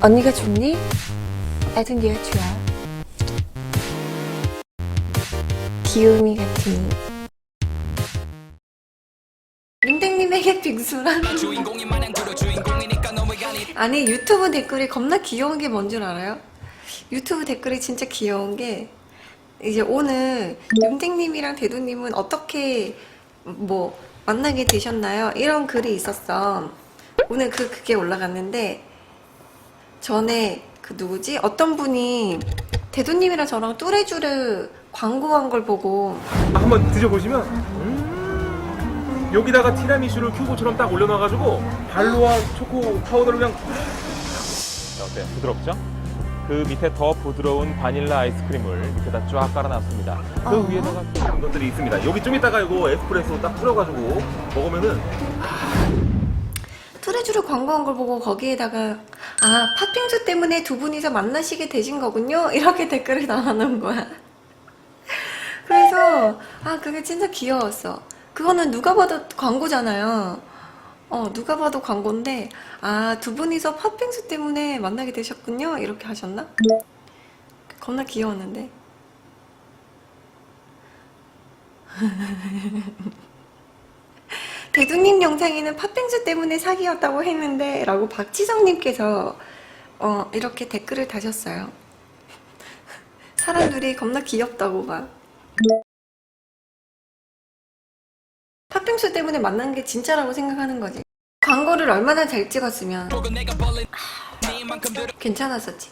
언니가 좋니? 나도 네가 좋아. 귀요미 같으니. 윤댕님에게 빙수란? 아니 유튜브 댓글이 겁나 귀여운 게 뭔 줄 알아요? 유튜브 댓글이 진짜 귀여운 게 이제 오늘 윤댕님이랑 대두님은 어떻게 뭐 만나게 되셨나요? 이런 글이 있었어. 오늘 그 그게 올라갔는데 전에 그 누구지? 어떤 분이 대두님이랑 저랑 뚜레쥬르 광고한 걸 보고 한번 드셔보시면 음, 여기다가 티라미슈를 큐브처럼 딱 올려놔가지고 발로와 초코 파우더를 그냥 어때 부드럽죠? 그 밑에 더 부드러운 바닐라 아이스크림을 밑에다 쫙 깔아놨습니다. 그 어. 위에다가 이런 것들이 있습니다. 여기 좀 이따가 이거 에스프레소 딱 뿌려가지고 먹으면은 뚜레쥬르 광고한 걸 보고 거기에다가 아 팥빙수 때문에 두 분이서 만나시게 되신 거군요? 이렇게 댓글이 나와놓은 거야. 그래서 아 그게 진짜 귀여웠어. 그거는 누가 봐도 광고잖아요. 어 누가 봐도 광고인데 아 두 분이서 팥빙수 때문에 만나게 되셨군요? 이렇게 하셨나? 겁나 귀여웠는데 대두님 영상에는 팥빙수 때문에 사귀었다고 했는데 라고 박지성님께서 어, 이렇게 댓글을 다셨어요. 사람들이 겁나 귀엽다고 막. 팥빙수 때문에 만난 게 진짜라고 생각하는 거지. 광고를 얼마나 잘 찍었으면. 하, 괜찮았었지